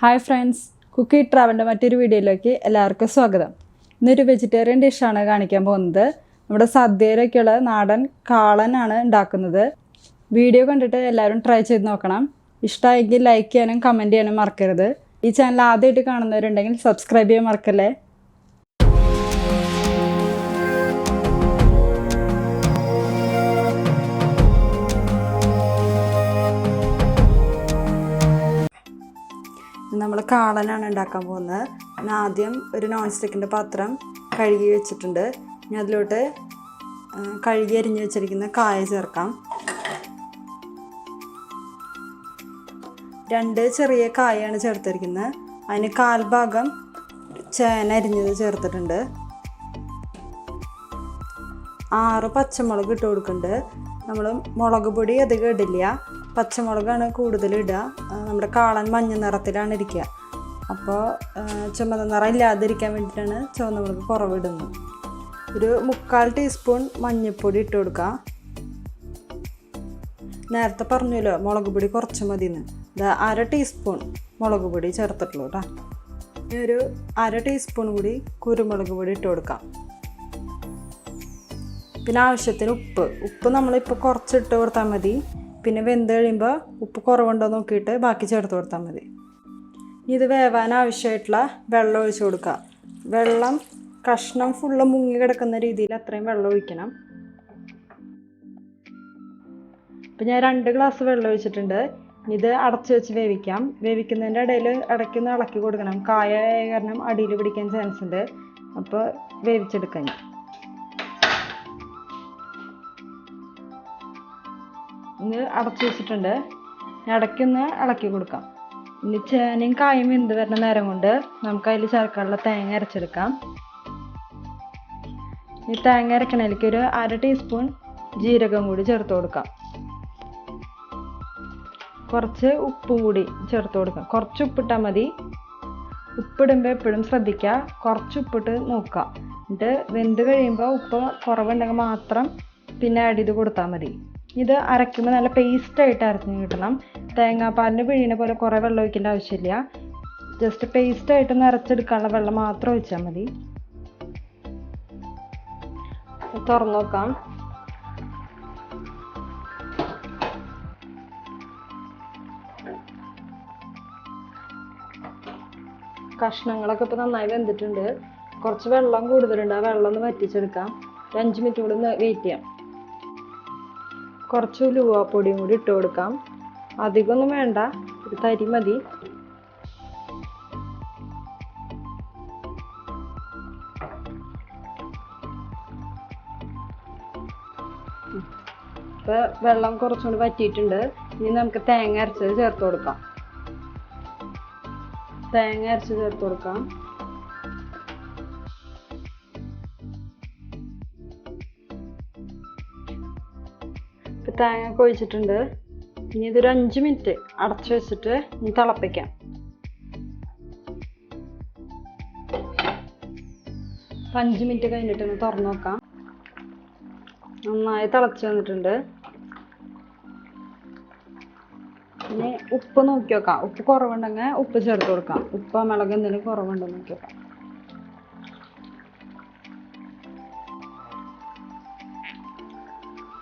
Hi friends Kuki ട്രാവലിന്റെ മറ്റൊരു വീഡിയോയിലേക്ക് എല്ലാവർക്കും സ്വാഗതം. ഇന്നൊരു വെജിറ്റേറിയൻ ഡിഷാണ് കാണിക്കാൻ പോകുന്നത്. നമ്മുടെ സദ്യയിലൊക്കെയുള്ള നാടൻ കാളനാണ് ഉണ്ടാക്കുന്നത്. വീഡിയോ കണ്ടിട്ട് എല്ലാവരും ട്രൈ ചെയ്ത് നോക്കണം. ഇഷ്ടമായെങ്കിൽ ലൈക്ക് ചെയ്യാനും കമന്റ് ചെയ്യാനും മറക്കരുത്. ഈ ചാനൽ ആദ്യമായിട്ട് കാണുന്നവരുണ്ടെങ്കിൽ സബ്സ്ക്രൈബ് ചെയ്യാൻ മറക്കല്ലേ? കാളനാണ് ഉണ്ടാക്കാൻ പോകുന്നത്. ഞാൻ ആദ്യം ഒരു നോൺ സ്റ്റിക്കിന്റെ പാത്രം കഴുകി വെച്ചിട്ടുണ്ട്. ഞാൻ അതിലോട്ട് കഴുകി അരിഞ്ഞ് വെച്ചിരിക്കുന്ന കായ ചേർക്കാം. രണ്ട് ചെറിയ കായാണ് ചേർത്തിരിക്കുന്നത്. അതിന് കാൽഭാഗം ചേന അരിഞ്ഞത് ചേർത്തിട്ടുണ്ട്. ആറ് പച്ചമുളക് ഇട്ട് കൊടുക്കുന്നുണ്ട്. നമ്മൾ മുളക് പൊടി അധികം ഇടില്ല. പച്ചമുളകാണ് കൂടുതൽ ഇടുക നമ്മുടെ കാളൻ മഞ്ഞ നിറത്തിലാണ് ഇരിക്കുക. അപ്പോൾ ചുമന്ന നിറം ഇല്ലാതിരിക്കാൻ വേണ്ടിയിട്ടാണ് ചുവന്ന മുളക് കുറവിടുന്നത്. ഒരു മുക്കാൽ ടീസ്പൂൺ മഞ്ഞൾപ്പൊടി ഇട്ട് കൊടുക്കുക നേരത്തെ പറഞ്ഞല്ലോ മുളക് പൊടി കുറച്ച് മതിന്ന് ഇത് അര ടീസ്പൂൺ മുളക് പൊടി ചേർത്തിട്ടുള്ളൂ കേട്ടോ. ഇനി ഒരു അര ടീസ്പൂൺ കൂടി കുരുമുളക് പൊടി ഇട്ട് കൊടുക്കാം. പിന്നെ ആവശ്യത്തിന് ഉപ്പ്. ഉപ്പ് നമ്മളിപ്പോൾ കുറച്ച് ഇട്ട് കൊടുത്താൽ മതി. പിന്നെ വെന്ത് കഴിയുമ്പോൾ ഉപ്പ് കുറവുണ്ടോ നോക്കിയിട്ട് ബാക്കി ചേർത്ത് കൊടുത്താൽ മതി. ഇത് വേവാൻ ആവശ്യമായിട്ടുള്ള വെള്ളം ഒഴിച്ചു കൊടുക്കുക. വെള്ളം കഷ്ണം ഫുള്ള് മുങ്ങി കിടക്കുന്ന രീതിയിൽ അത്രയും വെള്ളം ഒഴിക്കണം. അപ്പം ഞാൻ രണ്ട് ഗ്ലാസ് വെള്ളം ഒഴിച്ചിട്ടുണ്ട്. ഇത് അടച്ചു വെച്ച് വേവിക്കാം. വേവിക്കുന്നതിന്റെ ഇടയിൽ ഇടയ്ക്കൊന്ന് ഇളക്കി കൊടുക്കണം. കായ കാരണം അടിയിൽ പിടിക്കാൻ ചാൻസ് ഉണ്ട്. അപ്പോൾ വേവിച്ചെടുക്കാം ഞാൻ ഇന്ന് അടച്ചു വെച്ചിട്ടുണ്ട്. ഇടയ്ക്ക് ഇടയ്ക്കൊന്ന് ഇളക്കി കൊടുക്കാം. ഇനി ചേനയും കായും വെന്ത് വരുന്ന നേരം കൊണ്ട് നമുക്ക് അതിൽ ചേർക്കാനുള്ള തേങ്ങ അരച്ചെടുക്കാം. ഈ തേങ്ങ അരക്കണതിലേക്ക് ഒരു അര ടീസ്പൂൺ ജീരകം കൂടി ചേർത്ത് കൊടുക്കാം. കുറച്ച് ഉപ്പും കൂടി ചേർത്ത് കൊടുക്കാം. കുറച്ച് ഉപ്പിട്ടാൽ മതി. ഉപ്പിടുമ്പോൾ എപ്പോഴും ശ്രദ്ധിക്കുക. കുറച്ച് ഉപ്പിട്ട് നോക്കുക. എന്നിട്ട് വെന്ത് കഴിയുമ്പോൾ ഉപ്പ് കുറവുണ്ടെങ്കിൽ മാത്രം പിന്നെ ആഡ് ചെയ്ത് കൊടുത്താൽ മതി. ഇത് അരയ്ക്കുമ്പോൾ നല്ല പേസ്റ്റായിട്ട് അരഞ്ഞ് കിട്ടണം. തേങ്ങാപ്പാലിന് പിഴിയണ പോലെ കുറേ വെള്ളം ഒഴിക്കേണ്ട ആവശ്യമില്ല. ജസ്റ്റ് പേസ്റ്റായിട്ട് നിറച്ചെടുക്കാനുള്ള വെള്ളം മാത്രം ഒഴിച്ചാൽ മതി. തുറന്നു നോക്കാം. കഷ്ണങ്ങളൊക്കെ ഇപ്പോൾ നന്നായി വെന്തിട്ടുണ്ട്. കുറച്ച് വെള്ളം കൂടുതലുണ്ട്. ആ വെള്ളം ഒന്ന് വറ്റിച്ചെടുക്കാം. ഒരു അഞ്ച് മിനിറ്റ് കൂടി വെയിറ്റ് ചെയ്യാം. കുറച്ച് ഉലുവാപ്പൊടിയും കൂടി ഇട്ട് കൊടുക്കാം. അധികമൊന്നും വേണ്ട ഒരു തരി മതി. ഇപ്പൊ വെള്ളം കുറച്ചുകൂടി വറ്റിയിട്ടുണ്ട്. ഇനി നമുക്ക് തേങ്ങ അരച്ചത് ചേർത്ത് കൊടുക്കാം. തേങ്ങ അരച്ച് ചേർത്ത് കൊടുക്കാം. തേങ്ങ ഒഴിച്ചിട്ടുണ്ട്. ഇനി ഇതൊരു അഞ്ച് മിനിറ്റ് അടച്ചു വെച്ചിട്ട് ഇനി തിളപ്പിക്കാം. അപ്പം അഞ്ച് മിനിറ്റ് കഴിഞ്ഞിട്ട് ഒന്ന് തുറന്നു നോക്കാം. നന്നായി തിളച്ച് വന്നിട്ടുണ്ട്. പിന്നെ ഉപ്പ് നോക്കി നോക്കാം ഉപ്പ് കുറവുണ്ടെങ്കിൽ ഉപ്പ് ചേർത്ത് കൊടുക്കാം. ഉപ്പ് മുളക് എന്തെങ്കിലും കുറവുണ്ടെന്ന് നോക്കി നോക്കാം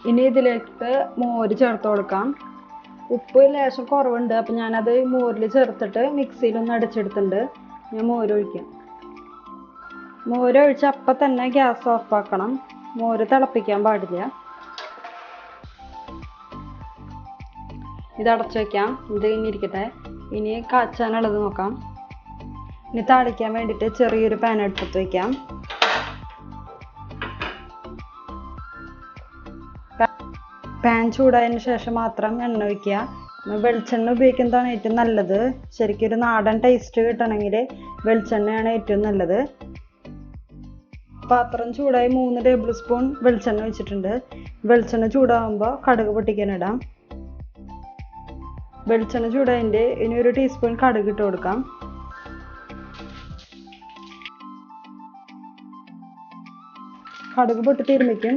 ഇനി ഇതിലേക്ക് മോര് ചേർത്ത് കൊടുക്കാം. ഉപ്പ് ലേശം കുറവുണ്ട്. അപ്പം ഞാനത് മോരിൽ ചേർത്തിട്ട് മിക്സിയിലൊന്ന് അടിച്ചെടുത്തിട്ടുണ്ട്. ഞാൻ മോര് മോരൊഴിച്ച് അപ്പം തന്നെ ഗ്യാസ് ഓഫാക്കണം മോര് തിളപ്പിക്കാൻ പാടില്ല. ഇത് അടച്ചു വയ്ക്കാം ഇത് ഇനി ഇരിക്കട്ടെ. ഇനി കാച്ചാനുള്ളത് നോക്കാം. ഇനി താളിക്കാൻ വേണ്ടിയിട്ട് ചെറിയൊരു പാൻ എടുത്തു വെക്കാം. പാൻ ചൂടായതിന് ശേഷം മാത്രം എണ്ണ ഒഴിക്കുക. വെളിച്ചെണ്ണ ഉപയോഗിക്കുന്നതാണ് ഏറ്റവും നല്ലത്. ശരിക്കും ഒരു നാടൻ ടേസ്റ്റ് കിട്ടണമെങ്കിൽ വെളിച്ചെണ്ണയാണ് ഏറ്റവും നല്ലത്. പാത്രം ചൂടായി മൂന്ന് ടേബിൾ സ്പൂൺ വെളിച്ചെണ്ണ ഒഴിച്ചിട്ടുണ്ട്. വെളിച്ചെണ്ണ ചൂടാകുമ്പോൾ കടുക് പൊട്ടിക്കാനിടാം വെളിച്ചെണ്ണ ചൂടായതിന്റെ ഇനി ഒരു ടീസ്പൂൺ കടുക് ഇട്ട് കൊടുക്കാം. കടുക് പൊട്ടി തീരുമ്പോഴേക്കും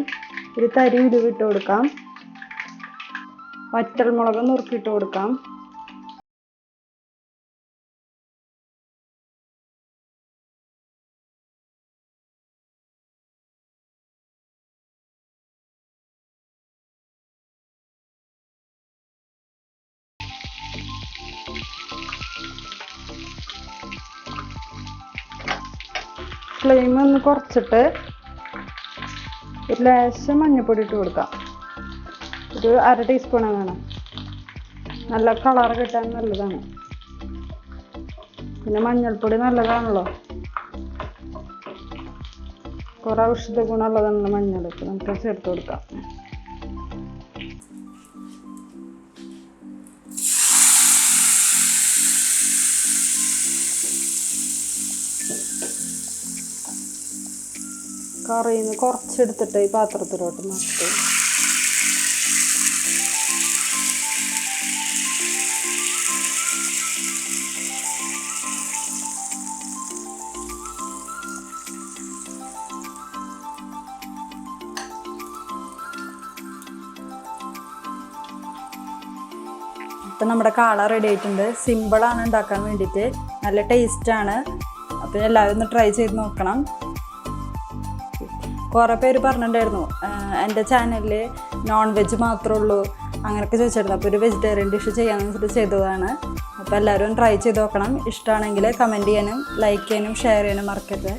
ഒരു തരി ഇടിവിട്ട് കൊടുക്കാം. വറ്റൽമുളക് നുറുക്കിയിട്ട് കൊടുക്കാം. ഫ്ലെയിം ഒന്ന് കുറച്ചിട്ട് ഒരു ലേശം മഞ്ഞപ്പൊടി ഇട്ട് കൊടുക്കാം. ഒരു അര ടീസ്പൂൺ വേണം നല്ല കളർ കിട്ടാൻ നല്ലതാണ്. പിന്നെ മഞ്ഞൾപ്പൊടി നല്ലതാണല്ലോ. കുറെ ഔഷധ ഗുണമുള്ളതാണല്ലോ ഇപ്പം നമുക്ക് ചേർത്ത് കൊടുക്കാം. കറിയിൽ നിന്ന് കുറച്ചെടുത്തിട്ട് ഈ പാത്രത്തിലോട്ട് മാറ്റി. ഇപ്പം നമ്മുടെ കാള റെഡി ആയിട്ടുണ്ട്. സിമ്പിളാണ് ഉണ്ടാക്കാൻ വേണ്ടിയിട്ട്. നല്ല ടേസ്റ്റാണ് അപ്പം എല്ലാവരും ഒന്ന് ട്രൈ ചെയ്ത് നോക്കണം. കുറേ പേര് പറഞ്ഞിട്ടുണ്ടായിരുന്നു എന്റെ ചാനലിൽ നോൺ വെജ് മാത്രമേ ഉള്ളൂ അങ്ങനെയൊക്കെ ചോദിച്ചിരുന്നു. അപ്പോൾ ഒരു വെജിറ്റേറിയൻ ഡിഷ് ചെയ്യാമെന്ന് വെച്ചിട്ട് ചെയ്തതാണ്. അപ്പോൾ എല്ലാവരും ട്രൈ ചെയ്ത് നോക്കണം. ഇഷ്ടമാണെങ്കിൽ കമന്റ് ചെയ്യാനും ലൈക്ക് ചെയ്യാനും ഷെയർ ചെയ്യാനും മറക്കരുത്.